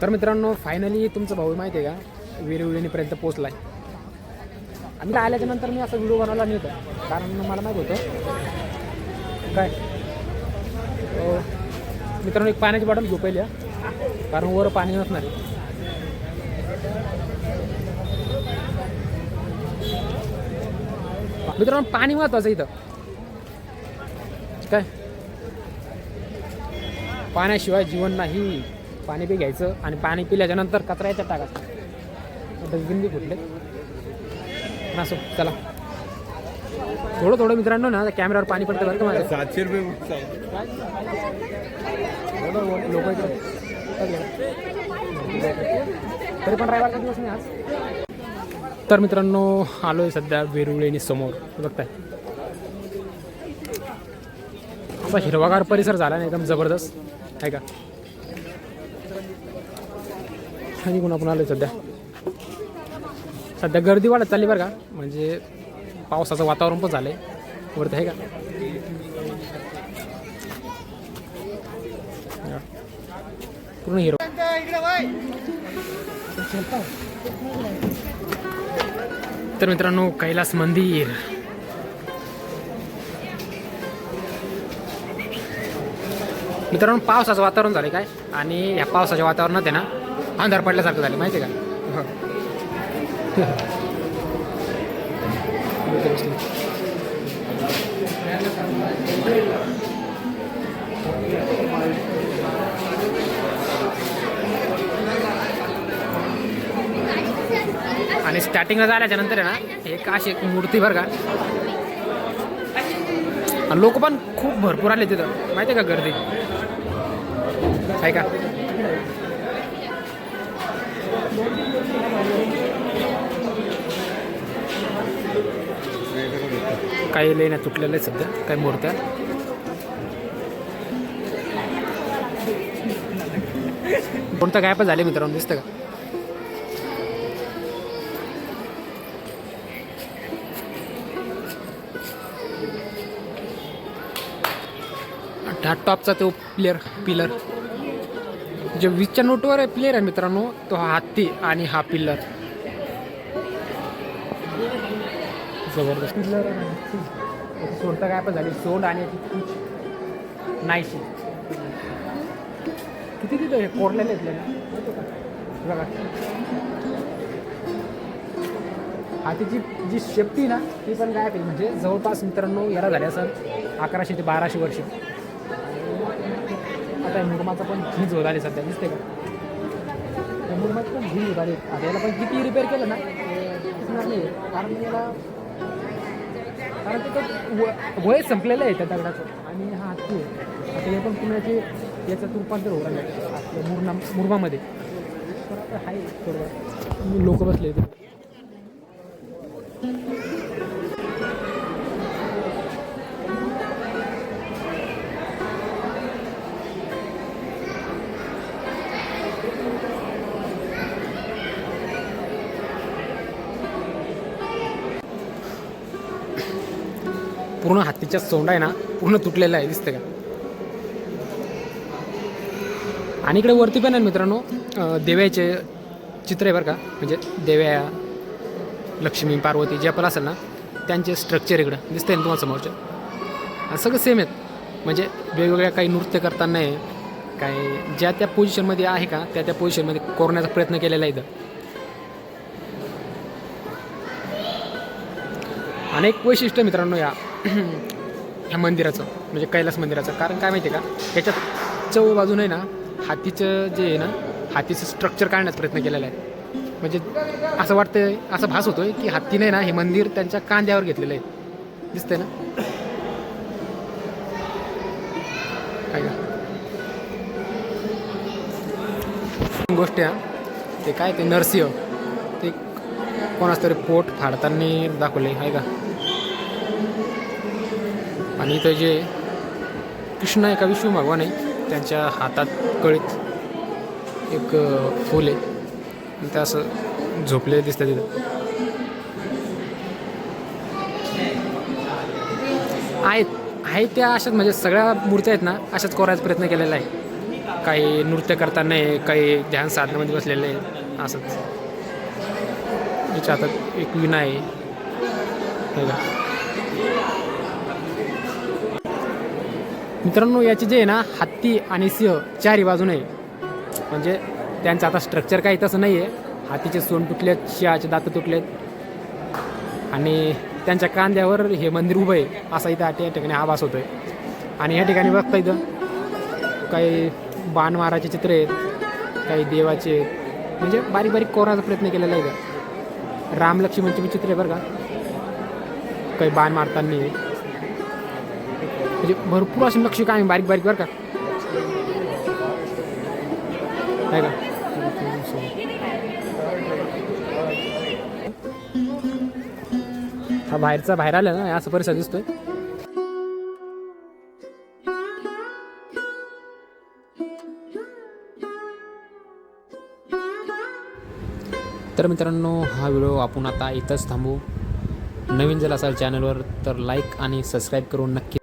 तर मित्रांनो फायनली तुमचा भाऊ माहिती आहे का? विरविणीपर्यंत पोचला आहे आणि आल्याच्यानंतर मी असा व्हिडिओ बनवला नाही होता. कारण मला माहीत होतं काय? मित्रांनो एक पाण्याची बॉटल घेऊ पहिल्या कारण वर पाणी नसणार आहे. मित्रांनो पाणी महत्वाचं इथं. काय? पाण्याशिवाय जीवन नाही. पाणी बी घ्यायचं आणि पाणी पिल्याच्या नंतर कचरा याच्यात टाकायचं. डस्टबिन बी फुटले. पण असो चला. थोडं थोडं मित्रांनो ना कॅमेऱ्यावर पाणी पडतं बरं का माझ्या सातशे रुपये लोक तरी पण ड्रायव्हरचा दिवस नाही आज? तर मित्रांनो आलो आहे सध्या वेरुळेनी समोर. बघताय. असा हिरवागार परिसर झाला नाही एकदम जबरदस्त. आहे का? आणि कोण आपण आलो सध्या. सध्या गर्दी वाढत चालली बरं का. म्हणजे पावसाचं वातावरण पण झालं आहे वरती आहे का? पूर्ण हिरो. तर मित्रांनो कैलास मंदिर. मित्रांनो पावसाचं वातावरण झालं काय? आणि ह्या पावसाच्या वातावरणात आहे ना अंधार पडल्यासारखं झालं माहिती आहे का? आणि स्टार्टिंगला झाल्याच्यानंतर ना एक अशी एक मूर्ती बरं का. आणि लोक पण खूप भरपूर आले तिथं माहिती आहे का गर्दी? ऐका का? काही लेण्या तुटलेल्या आहेत सध्या काही मूर्त्या. कोणतं काय पण झाले मित्रांनो दिसतं का? हा टॉपचा तो प्लेअर पिलर जे वीसच्या नोटवर आहे प्लेअर आहे मित्रांनो तो हा हत्ती आणि हा पिल्लर. जबरदस्त. पिल्लर सोडता काय पण झाली. सोड आणि याची नाहीशी. किती तिथं हे कोरलेले बघा. हातीची जी शेपटी ना ती पण काय म्हणजे जवळपास मित्रांनो याला झाली सर अकराशे ते बाराशे वर्ष. आता मुरमाचं पण झीज होत आली सध्या दिसते का? त्या मुरमाचं पण झीज होत आली. आता याला पण किती रिपेअर केलं ना? दिसणार नाही कारण याला कारण ते व- वय संपलेलं आहे त्या दगडाचं. आणि हा हत्ती आहे. आता हे पण पुण्याचे याचं रूपांतर होऊ लागलं आपल्या मुरना मुरमामध्ये. तर आता आहे थोडं. लोक बसले इथे. पूर्ण हत्तीच्या सोंडा आहे ना पूर्ण तुटलेला आहे दिसतं का? आणि इकडे वरती पण आहे मित्रांनो देव्याचे चित्र आहे बरं का म्हणजे देव्या लक्ष्मी पार्वती जे पण असेल ना त्यांचे स्ट्रक्चर इकडं दिसतंय ना तुम्हाला समोरच्या? आणि सगळं सेम आहेत. म्हणजे वेगवेगळ्या काही नृत्य करताना आहे काही ज्या त्या पोझिशनमध्ये आहे का त्या त्या पोझिशनमध्ये कोरण्याचा प्रयत्न केलेला आहे इथं. अनेक वैशिष्ट्य मित्रांनो या ह्या मंदिराचं म्हणजे कैलास मंदिराचं. कारण काय माहिती आहे का? त्याच्यात चौ आहे ना हातीचं जे आहे ना हातीचं स्ट्रक्चर काढण्याचा प्रयत्न केलेला आहे. म्हणजे असं वाटतंय असं भास होतोय की हत्तीने ना हे मंदिर त्यांच्या कांद्यावर घेतलेलं आहे. दिसतंय ना? काय का गोष्ट ते काय ते नरसिंह. ते कोणाच तरी पोट फाडताना दाखवले आहे का? आणि इथं जे कृष्ण आहे का विष्णू भगवान आहे त्यांच्या हातात कळीत एक फूल आहे. आणि ते असं झोपलेलं दिसतं तिथं. आहेत आहेत त्या अशाच म्हणजे सगळ्या मूर्त्या आहेत ना अशाच कोरायचा प्रयत्न केलेला आहे. काही नृत्य करताना आहे काही ध्यान साधनामध्ये बसलेले आहे असंच. याच्या हातात एक विना आहे हे बघा. मित्रांनो याचे जे आहे ना हत्ती आणि सिंह चारही बाजूने आहे. म्हणजे त्यांचं आता स्ट्रक्चर काही तसं नाही आहे हातीचे सोन तुटलेत शिहाचे दात तुटलेत. आणि त्यांच्या कांद्यावर हे मंदिर उभं आहे असा इथं त्या ठिकाणी आभास होतोय. आणि या ठिकाणी बघता इथं काही बाण माराचे चित्र आहेत काही देवाचे आहेत. म्हणजे बारीक बारीक कोराचा प्रयत्न केलेला आहे का राम लक्ष्मणचे चित्र आहे बरं का. काही बाण मारताना आहे. म्हणजे भरपूर असे नक्षी काय बारीक बारीक बरं का. आहे का? हा बाहेरचा बाहेर आला ना असं परिसर दिसतोय. तर मित्रांनो हा व्हिडिओ आपण आता इथंच थांबू. नवीन जर असाल चॅनलवर तर लाईक आणि सबस्क्राईब करून नक्की